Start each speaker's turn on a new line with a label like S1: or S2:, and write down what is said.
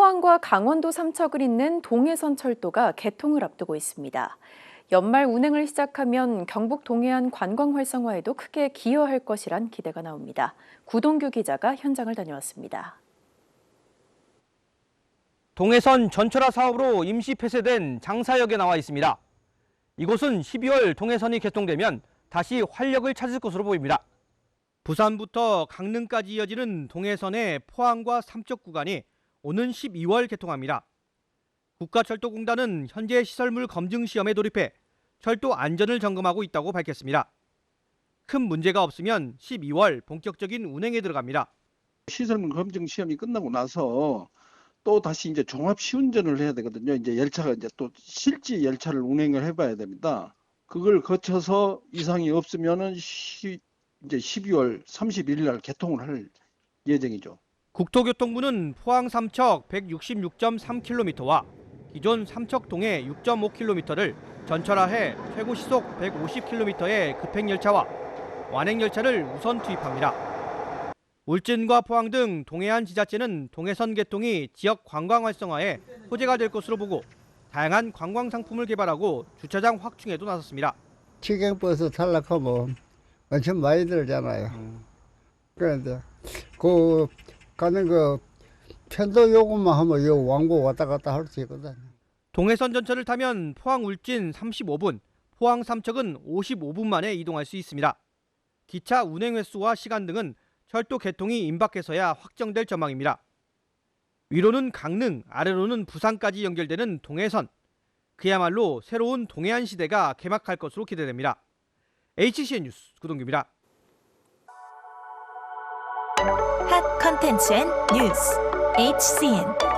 S1: 포항과 강원도 삼척을 잇는 동해선 철도가 개통을 앞두고 있습니다. 연말 운행을 시작하면 경북 동해안 관광 활성화에도 크게 기여할 것이란 기대가 나옵니다. 구동규 기자가 현장을 다녀왔습니다.
S2: 동해선 전철화 사업으로 임시 폐쇄된 장사역에 나와 있습니다. 이곳은 12월 동해선이 개통되면 다시 활력을 찾을 것으로 보입니다. 부산부터 강릉까지 이어지는 동해선의 포항과 삼척 구간이 오는 12월 개통합니다. 국가철도공단은 현재 시설물 검증 시험에 돌입해 철도 안전을 점검하고 있다고 밝혔습니다. 큰 문제가 없으면 12월 본격적인 운행에 들어갑니다.
S3: 시설물 검증 시험이 끝나고 나서 또 다시 이제 종합 시운전을 해야 되거든요. 이제 열차가 이제 또 실제 열차를 운행을 해봐야 됩니다. 그걸 거쳐서 이상이 없으면은 시, 이제 12월 31일 날 개통을 할 예정이죠.
S2: 국토교통부는 포항 삼척 166.3km와 기존 삼척동해 6.5km를 전철화해 최고 시속 150km의 급행열차와 완행열차를 우선 투입합니다. 울진과 포항 등 동해안 지자체는 동해선 개통이 지역 관광 활성화에 호재가 될 것으로 보고 다양한 관광 상품을 개발하고 주차장 확충에도 나섰습니다.
S4: 치경버스 탈락하면 엄청 많이 들잖아요. 그런데 그 가는 그 편도 요금만 하면 요 왕복 왔다 갔다 할 수 있거든.
S2: 동해선 전철을 타면 포항 울진 35분, 포항 삼척은 55분 만에 이동할 수 있습니다. 기차 운행 횟수와 시간 등은 철도 개통이 임박해서야 확정될 전망입니다. 위로는 강릉, 아래로는 부산까지 연결되는 동해선. 그야말로 새로운 동해안 시대가 개막할 것으로 기대됩니다. HCN 뉴스 구동규입니다.
S5: 핫 컨텐츠 앤 뉴스 HCN